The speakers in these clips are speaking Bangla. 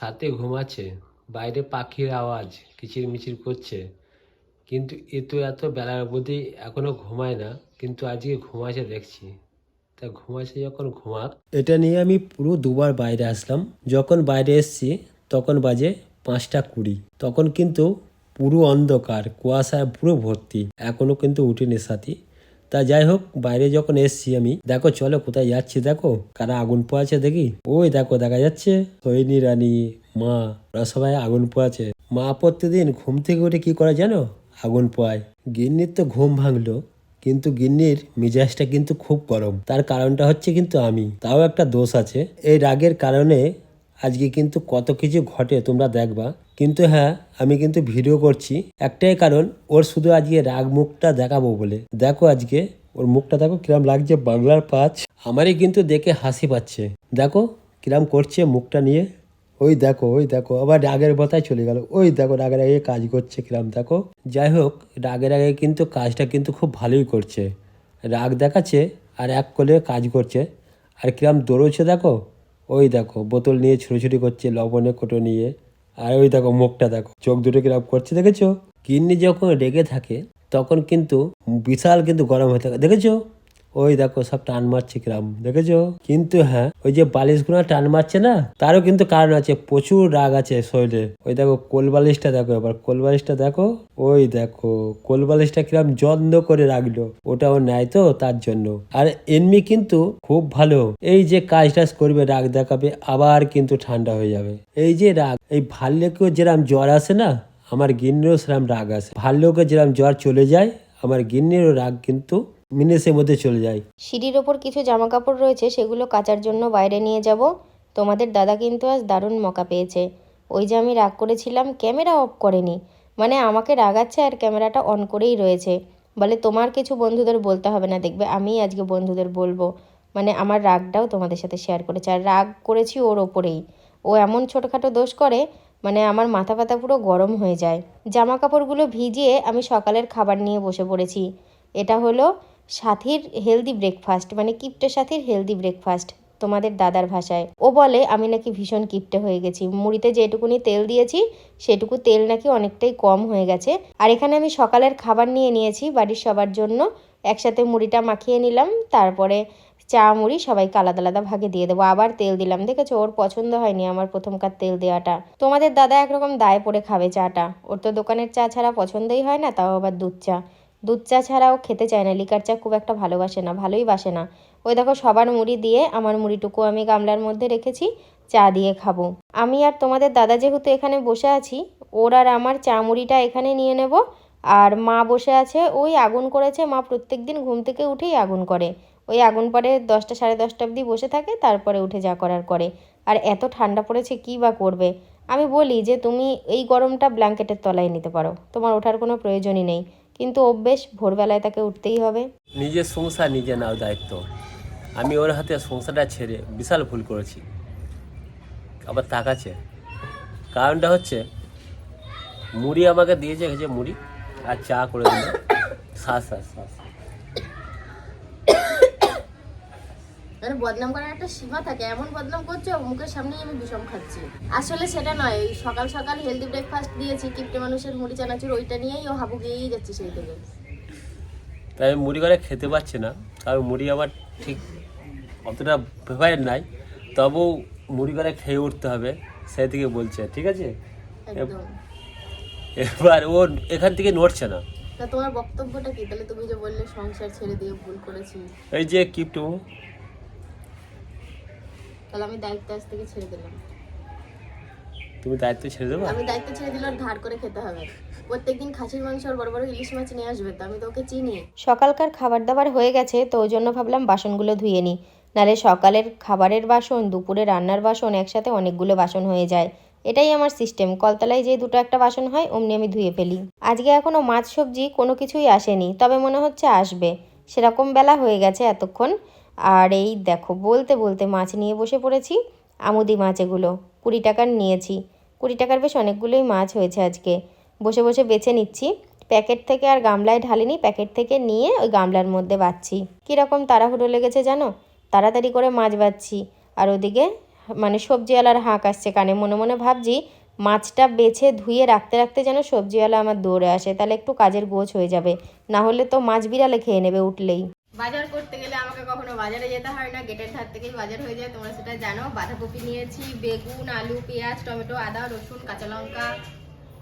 সাথে ঘুমাচ্ছে, বাইরে পাখির আওয়াজ কিচির মিচির করছে। কিন্তু এ তো এত বেলার অবধি এখনও ঘুমায় না, কিন্তু আজকে ঘুমাচ্ছে দেখছি। তা ঘুমাচ্ছে যখন ঘুমাক। এটা নিয়ে আমি পুরো দুবার বাইরে আসলাম। যখন বাইরে এসছি, তখন বাজে পাঁচটা কুড়ি। তখন কিন্তু পুরো অন্ধকার, কুয়াশায় পুরো ভর্তি। এখনও কিন্তু উঠিনি সাথী। তা যাই হোক, বাইরে যখন এসছি আমি, দেখো চলো কোথায় যাচ্ছি দেখো, কারা আগুন পোয়াছে দেখি। ওই দেখো দেখা যাচ্ছে, সৈনী, রানী, মা, ওরা সবাই আগুন পোয়াছে মা প্রত্যেকদিন ঘুম থেকে উঠে কি করে জানো? আগুন পোয়ায়। গিন্নির তো ঘুম ভাঙলো, কিন্তু গিন্নির মিজাজটা কিন্তু খুব গরম। তার কারণটা হচ্ছে কিন্তু আমি। তাও একটা দোষ আছে। এই রাগের কারণে আজকে কিন্তু কত কিছু ঘটে তোমরা দেখবা। কিন্তু হ্যাঁ আমি কিন্তু ভিডিও করছি। একটাই কারণ, ওর শুধু আজকে রাগ মুখটা দেখাবো বলে। দেখো আজকে, ওর মুখটা দেখো কিরম লাগছে বাংলার পাঁচ। আমারই কিন্তু দেখে হাসি পাচ্ছে। দেখো কিরম করছে মুখটা নিয়ে। ওই দেখো ওই দেখো, আবার রাগের বতায় চলে গেল। ওই দেখো রাগের আগে কাজ করছে কিরম, দেখো। যাই হোক, রাগের আগে কিন্তু কাজটা কিন্তু খুব ভালোই করছে। রাগ দেখাচ্ছে আর এক কোলে কাজ করছে। আর কিরম দৌড়চ্ছে দেখো। ওই দেখো, বোতল নিয়ে ছুটোছুটি করছে, লবণে কোটো নিয়ে। আর ওই দেখো, মুখটা দেখো, চোখ দুটো কিরাপ করছে, দেখেছ? কিডনি যখন রেগে থাকে, তখন কিন্তু বিশাল কিন্তু গরম হয়ে থাকে, দেখেছ? ওই দেখো সব টান মারছে কিরাম, দেখেছ? কিন্তু হ্যাঁ ওই যে বালিশ বালিশগুলো টান মারছে না, তারও কিন্তু কারণ আছে, প্রচুর রাগ আছে শরীরে। ওই দেখো কোল বালিশটা দেখো এবার, কোল বালিশটা দেখো, ওই দেখো, কোল বালিশটা কিরাম যত্ন করে রাখল, ওটাও নেয় তো তার জন্য। আর এমনি কিন্তু খুব ভালো, এই যে কাজ টাজ করবে, রাগ দেখাবে, আবার কিন্তু ঠান্ডা হয়ে যাবে। এই যে রাগ, এই ভাল্যকেও যেরাম জ্বর আসে না, আমার গিন্নিরও সেরাম রাগ আসে। ভাল্যকে যেরাম জ্বর চলে যায়, আমার গিন্নিরও রাগ কিন্তু মিনিটের মধ্যে চলে যায় সিঁড়ির ওপর কিছু জামা কাপড় রয়েছে, সেগুলো কাচার জন্য বাইরে নিয়ে যাব। তোমাদের দাদা কিন্তু আজ দারুণ মকা পেয়েছে। ওই যে আমি রাগ করেছিলাম, ক্যামেরা অফ করেনি। মানে আমাকে রাগাচ্ছে আর ক্যামেরাটা অন করেই রয়েছে। বলে তোমার কিছু বন্ধুদের বলতে হবে না, দেখবে আমিই আজকে বন্ধুদের বলব। মানে আমার রাগটাও তোমাদের সাথে শেয়ার করেছে, আর রাগ করেছি ওর ওপরেই। ও এমন ছোটোখাটো দোষ করে মানে আমার মাথা ব্যথা পুরো গরম হয়ে যায়। জামা কাপড়গুলো ভিজিয়ে আমি সকালের খাবার নিয়ে বসে পড়েছি। এটা হলো সাথীর হেলদি ব্রেকফাস্ট মানে কিপ্টে সাথীর হেলদি ব্রেকফাস্ট তোমাদের দাদার ভাষায়। ও বলে, আমি নাকি ভীষণ কিপ্টে হয়ে গেছি। মুড়িতে যেটুকুনি তেল দিয়েছি, সেটুকু তেল নাকি অনেকটাই কম হয়ে গেছে। আর এখানে আমি সকালের খাবার নিয়ে নিয়েছি বাড়ির সবার জন্য। একসাথে মুড়িটা মাখিয়ে নিলাম, তারপরে চা, মুড়ি সবাইকে আলাদা আলাদা ভাগে দিয়ে দেবো। আবার তেল দিলাম। দেখেছ? ওর পছন্দ হয়নি আমার প্রথমকার তেল দেওয়াটা। তোমাদের দাদা একরকম দায় পড়ে খাবে চাটা। ওর তো দোকানের চা ছাড়া পছন্দই হয় না, তাও আবার দুধ চা। দুধ চা ছাড়াও খেতে চায় না, লিকার চা খুব একটা ভালোবাসে না, ভালোই বাসে না। ওই দেখো সবার মুড়ি দিয়ে আমার মুড়িটুকু আমি গামলার মধ্যে রেখেছি, চা দিয়ে খাব। আমি আর তোমাদের দাদা যেহেতু এখানে বসে আছি, ওর আর আমার চা মুড়িটা এখানে নিয়ে নেব। আর মা বসে আছে, ওই আগুন করেছে, মা প্রত্যেক দিন ঘুম থেকে উঠেই আগুন করে। ওই আগুন পরে দশটা সাড়ে দশটা অবধি বসে থাকে, তারপরে উঠে যা করার করে। আর এত ঠান্ডা পড়েছে, কী বা করবে? আমি বলি যে, তুমি এই গরমটা ব্ল্যাঙ্কেটের তলায় নিতে পারো, তোমার ওঠার কোনো প্রয়োজনই নেই। কিন্তু অভ্যেস ভোরবেলায় তাকে উঠতেই হবে। নিজের সংসার নিজে নাও দায়িত্ব। আমি ওর হাতে সংসারটা ছেড়ে বিশাল ভুল করেছি। আবার তাক আছে। কারণটা হচ্ছে, মুড়ি আমাকে দিয়েছে যে মুড়ি, আর চা করে দিল। শ্বাস শ্বাস শ্বাস মানে বদনাম করার একটা সীমা থাকে। এমন বদনাম করছ মুখের সামনেই আমি বিষম খাচ্ছি। আসলে সেটা নয় ওই সকাল সকাল হেলদি ব্রেকফাস্ট দিয়েছি কিপ্টে মানুষের মুড়ি চানাচুর ওইটা নিয়েই ও হাবু গিয়েই যাচ্ছে সেই থেকে। তাই আমি মুড়ি করে খেতে পারছি না কারণ মুড়ি আমার ঠিক অতটা ফেভারিট নাই। তবু মুড়ি করে খেয়ে উঠতে হবে সেই থেকে বলছে ঠিক আছে? এবার ও এখান থেকে নড়ছে না। তা তোমার বক্তব্যটা কি? তাহলে তুমি যে বললে সংসার ছেড়ে দিয়ে ভুল করেছি। এই যে কিপটু তাহলে আমি দায়িত্ব আজ থেকে ছেড়ে দিলাম। তুমি দায়িত্ব ছেড়ে দেবো? আমি দায়িত্ব ছেড়ে দিলে ধার করে খেতে হবে। প্রত্যেকদিন খাসির মাংস আর বড় বড় ইলিশ মাছ নিয়ে আসবে তো আমি তো ওকে চিনি। সকালকার খাবার দাবার হয়ে গেছে তো ওই জন্য ভাবলাম বাসনগুলো ধুয়ে নিই নালে সকালের খাবারের বাসন দুপুরে রান্নার বাসন একসাথে অনেকগুলো বাসন হয়ে যায়। এটাই আমার সিস্টেম। কলতলায় যে দুটো একটা বাসন হয় অমনি আমি ধুয়ে ফেলি। আজকে এখনও মাছ সবজি কোনো কিছুই আসেনি তবে মনে হচ্ছে আসবে। সেরকম বেলা হয়ে গেছে এতক্ষণ। আর এই দেখো, বলতে বলতে মাছ নিয়ে বসে পড়েছি, আমুদি মাছ এগুলো কুড়ি টাকার নিয়েছি। কুড়ি টাকার বেশ অনেকগুলোই মাছ হয়েছে আজকে। বসে বসে বেছে নিচ্ছি। প্যাকেট থেকে আর গামলায় ঢালিনি, প্যাকেট থেকে নিয়ে ওই গামলার মধ্যে বাচ্ছি কীরকম তাড়াহুড়ো লেগেছে জানো? তাড়াতাড়ি করে মাছ বাচ্ছি আর ওদিকে মানে সবজিওয়ালার হাঁক আসছে কানে, মনে মনে ভাবছি মাছটা বেছে ধুয়ে রাখতে রাখতে যেন সবজিওয়ালা আমার দৌড়ে আসে, তাহলে একটু কাজের গোছ হয়ে যাবে। না হলে তো মাছ বিড়ালে খেয়ে নেবে উঠলেই। বাজার করতে গেলে আমাকে কখনো বাজারে যেতে হয় না গেটের ধার থেকেই বাজার হয়ে যায় তোমরা সেটা জানো। বাঁধাকপি নিয়েছি বেগুন আলু পেঁয়াজ টমেটো আদা রসুন কাঁচা লঙ্কা।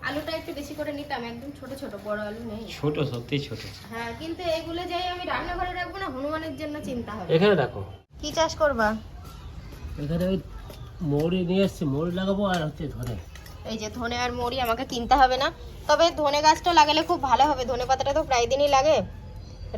আলুটা একটু বেশি করে নিতাম একদম ছোট ছোট বড় আলু নেই। ছোট সত্যি ছোট। হ্যাঁ কিন্তু এগুলো যাই আমি রান্নাঘরে রাখব না হনুমানের জন্য চিন্তা হবে। এখানে রাখো কি চাষ করবা? এখানে ওই মৌরি নিয়ে এসছি মৌরি লাগাবো আর হচ্ছে ধরে এই যে ধনে আর মরি আমাকে কিনতে হবে না তবে ধনে গাছটা লাগালে খুব ভালো হবে ধনে পাতাটা তো প্রায় দিনই লাগে।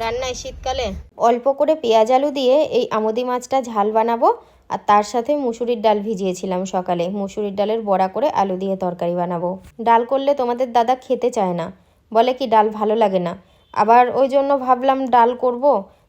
রান্নায় শীতকালে? অল্প করে পেঁয়াজ আলু দিয়ে এই আমদি মাছটা ঝাল বানাবো, আর তার সাথে মুসুরির ডাল ভিজিয়েছিলাম সকালে। মুসুরির ডালের বড়া করে আলু দিয়ে তরকারি বানাবো। ডাল করলে তোমাদের দাদা খেতে চায় না। বলে কি, ডাল ভালো লাগে না। আবার ওই জন্য ভাবলাম ডাল করব,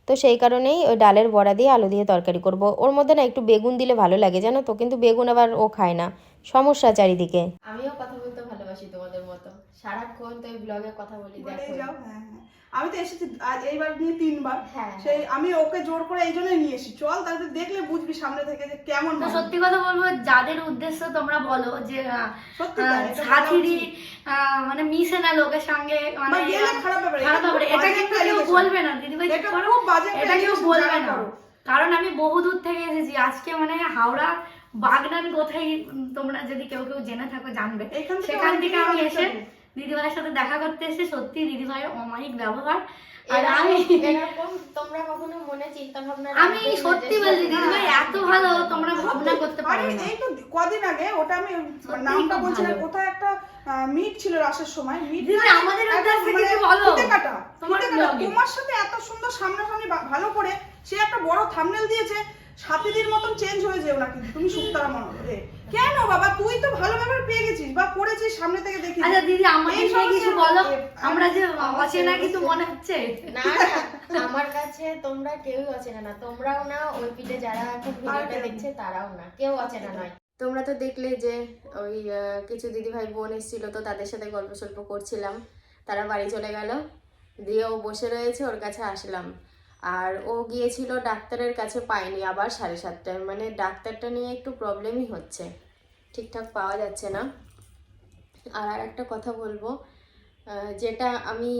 তো সেই কারণেই ওই ডালের বড়া দিয়ে আলু দিয়ে তরকারি করব। ওর মধ্যে না একটু বেগুন দিলে ভালো লাগে, জানো তো? কিন্তু বেগুন আবার ও খায় না। সমস্যা চারিদিকে। আমিও কথা বলতে ভালোবাসি তোমাদের মতো সারাক্ষণ তো ব্লগে কথা বলি দেখো। যাও হ্যাঁ হ্যাঁ। আমি তো এসেছি এইবার নিয়ে তিনবার। হ্যাঁ সেই আমি ওকে জোর করে এই জন্যই নিয়ে এসেছি। চল তাহলে দেখলে বুঝবি সামনে থেকে যে কেমন সত্যি কথা বলব যাদের উদ্দেশ্য তোমরা বলো যে। আহ, মানে মিশে না লোকের সঙ্গে মানে খারাপ ব্যাপার, খারাপ ব্যাপার। এটা কিন্তু কেউ বলবে না দিদিভাই এটা খুব বাজে এটা কেউ বলবে না। কারণ আমি বহু দূর থেকে এসেছি আজকে মানে হাওড়া বাগনান কোথায় তোমরা যদি কেউ কেউ জেনে থাকো জানবে। সেখান থেকে আমি এসে। দিদিভাইয়ের সাথে দেখা করতে এসে সত্যি দিদিভাইয়ের অমায়িক ব্যবহার। আর আমি তোমরা কখনো মনে চিন্তা ভাবনা আমি সত্যি বলছি দিদিভাই এত ভালো তোমরা ভাবনা করতে পারবে না। এই তো কদিন আগে ওটা আমি নামটা খুব বলছি না কোথায় একটা মিট ছিল রাসের সময়। মিট আমাদের উদ্দেশ্যে কিছু বলো। তোমার। তোমার সাথে এত সুন্দর সামনাসামনি ভালো করে সে একটা বড় থামনেল দিয়েছে সাথীদের মতন চেঞ্জ হয়ে যেও না কিন্তু তুমি সুপ্তারা মনে কেন বাবা? তুই তো ভালো ব্যাপার পেয়ে সামনে থেকে দেখি। আচ্ছা দিদি আমাকে নিয়ে কিছু বলো। আমরা যে অচেনা কিছু মনে হচ্ছে? না না আমার কাছে তোমরা কেউই অচেনা না। তোমরাও না ওই পিঠে যারা এখন ভিডিওটা দেখছে তারাও না। কেউ অচেনা নয়। তোমরা তো দেখলে যে ওই কিছু দিদি ভাই বোন এসেছিল তো তাদের সাথে গল্প সল্প করছিলাম। তারা বাড়ি চলে গেল। দিয়ে ও বসে রয়েছে ওর কাছে আসলাম। আর ও গিয়েছিল ডাক্তারের কাছে পায়নি আবার সাড়ে সাতটায়। মানে ডাক্তারটা নিয়ে একটু প্রবলেমই হচ্ছে। ঠিকঠাক পাওয়া যাচ্ছে না। আর আর একটা কথা বলব যেটা আমি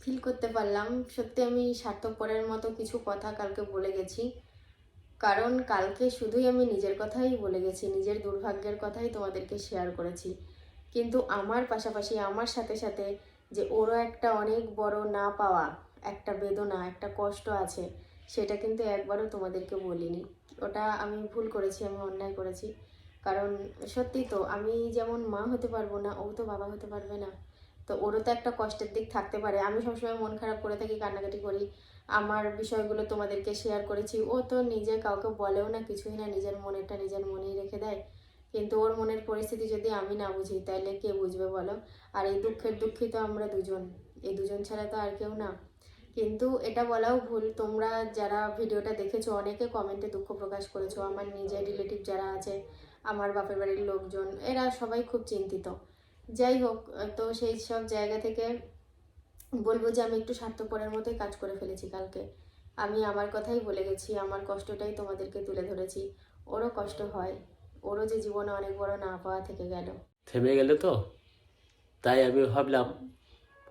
ফিল করতে পারলাম, সত্যি আমি স্বার্থপরের মতো কিছু কথা কালকে বলে গেছি। কারণ কালকে শুধুই আমি নিজের কথাই বলে গেছি, নিজের দুর্ভাগ্যের কথাই তোমাদেরকে শেয়ার করেছি। কিন্তু আমার পাশাপাশি আমার সাথে সাথে যে ওরও একটা অনেক বড় না পাওয়া, একটা বেদনা, একটা কষ্ট আছে, সেটা কিন্তু একবারও তোমাদেরকে বলিনি। ওটা আমি ভুল করেছি, আমি অন্যায় করেছি। কারণ সত্যি তো, আমি যেমন মা হতে পারব না, ও তো বাবা হতে পারবে না, তো ওরও তো একটা কষ্টের দিক থাকতে পারে। আমি সবসময় মন খারাপ করে থাকি, কান্নাকাটি করি। আমার বিষয়গুলো তোমাদেরকে শেয়ার করেছি। ও তো নিজে কাউকে বলেও না, কিছুই না, নিজের মনেরটা নিজের মনেই রেখে দেয়। কিন্তু ওর মনের পরিস্থিতি যদি আমি না বুঝি তাহলে কে বুঝবে বলো? আর এই দুঃখের দুঃখিত আমরা দুজন। এই দুজন ছাড়া তো আর কেউ না। কিন্তু এটা বলাও ভুল। তোমরা যারা ভিডিওটা দেখেছ, অনেকে কমেন্টে দুঃখ প্রকাশ করেছ। আমার নিজের রিলেটিভ যারা আছে, আমার বাপের বাড়ির লোকজন, এরা সবাই খুব চিন্তিত। যাই হোক, তো সেই সব জায়গা থেকে বলব যে আমি একটু স্বার্থপরের মতোই কাজ করে ফেলেছি কালকে। আমি আমার কথাই বলে গেছি, আমার কষ্টটাই তোমাদেরকে তুলে ধরেছি। ওরও কষ্ট হয়, ওরও যে জীবনে অনেক বড় না পাওয়া থেকে গেল। থেমে গেল তো? তাই আমি ভাবলাম,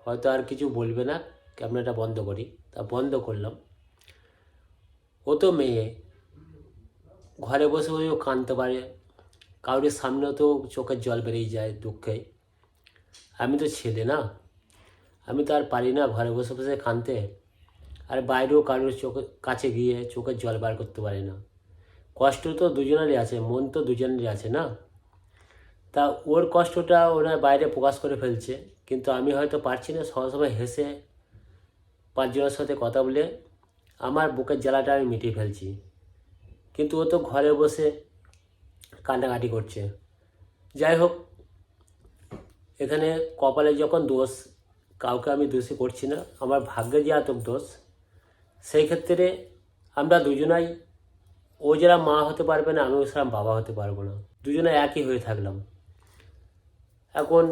হয়তো আর কিছু বলবে না। ক্যামেরাটা বন্ধ করি। তা বন্ধ করলাম। ও তো মেয়ে। ঘরে বসে বসেও কাঁদতে পারে। কাউরের সামনেও তো চোখের জল বেরিয়ে যায় দুঃখে। আমি তো ছেলে না। আমি তো আর পারি না ঘরে বসে বসে কাঁদতে। আর বাইরেও কারোর চোখের কাছে গিয়ে চোখের জল বার করতে পারি না। কষ্ট তো দুজনেরই আছে, মন তো দুজনেরই আছে না? তা ওর কষ্টটা ওরা বাইরে প্রকাশ করে ফেলছে। কিন্তু আমি হয়তো পারছি না সবাই হেসে পাঁচজনের সাথে কথা বলে আমার বুকের জ্বালাটা আমি মিটিয়ে ফেলছি। কিন্তু ও তো ঘরে বসে কান্নাকাটি করছে। যাই হোক, এখানে কপালে যখন দোষ, কাউকে আমি দোষী করছি না, আমার ভাগ্যে যে এত দোষ, সেই ক্ষেত্রে আমরা দুজনাই, ও যারা মা হতে পারবে না, আমিও সেরকম বাবা হতে পারব না। দুজনে একই হয়ে থাকলাম। এখন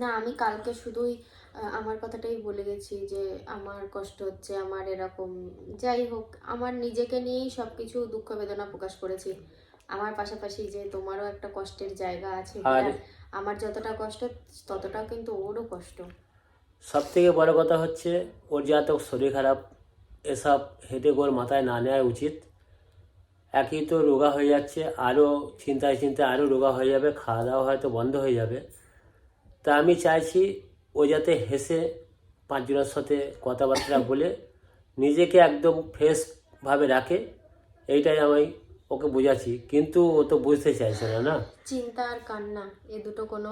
না আমি কালকে শুধুই আমার কথাটাই বলে গেছি যে আমার কষ্ট হচ্ছে আমার এরকম যাই হোক আমার নিজেকে নিয়েই সব কিছু দুঃখ বেদনা প্রকাশ করেছি। আমার পাশাপাশি যে তোমারও একটা কষ্টের জায়গা আছে আমার যতটা কষ্ট ততটাও কিন্তু ওরও কষ্ট। সব থেকে বড় কথা হচ্ছে ওর যা তো শরীর খারাপ এসব হেঁটে গোর মাথায় না নেওয়া উচিত। একই তো রোগা হয়ে যাচ্ছে আরও চিন্তায় চিন্তায় আরও রোগা হয়ে যাবে খাওয়া দাওয়া হয়তো বন্ধ হয়ে যাবে। তা আমি চাইছি ও যাতে হেসে পাঁচজনের সাথে কথাবার্তা বলে নিজেকে একদম ফ্রেশভাবে রাখে এইটাই আমি ওকে বোঝাচ্ছি। কিন্তু ও তো বুঝতে চাইছে না না? চিন্তা আর কান্না এ দুটো কোনো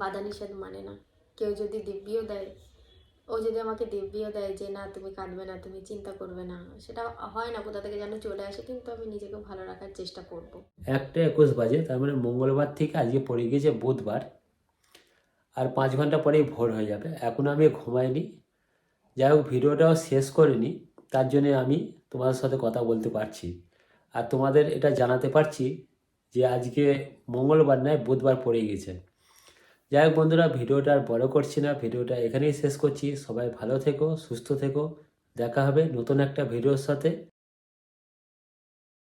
বাধা নিষেধ মানে না। কেউ যদি দিব্যিও দেয় ও যদি আমাকে দিব্যিও দেয় যে না তুমি কাঁদবে না তুমি চিন্তা করবে না। সেটা হয় না কোথা থেকে যেন চলে আসে কিন্তু আমি নিজেকে ভালো রাখার চেষ্টা করব। একটা একুশ বাজে তার মানে মঙ্গলবার থেকে আজকে পড়ে গিয়েছে বুধবার। আর পাঁচ ঘণ্টা পরেই ভোর হয়ে যাবে। এখন আমি ঘুমাইনি। যাই হোক, ভিডিওটাও শেষ করিনি। তার জন্য আমি তোমাদের সাথে কথা বলতে পারছি। আর তোমাদের এটা জানাতে পারছি যে আজকে মঙ্গলবার নয়, বুধবার পড়ে গেছে। যাই হোক বন্ধুরা, ভিডিওটা আর বড় করছি না। ভিডিওটা এখানেই শেষ করছি। সবাই ভালো থেকো, সুস্থ থেকো। দেখা হবে নতুন একটা ভিডিওর সাথে।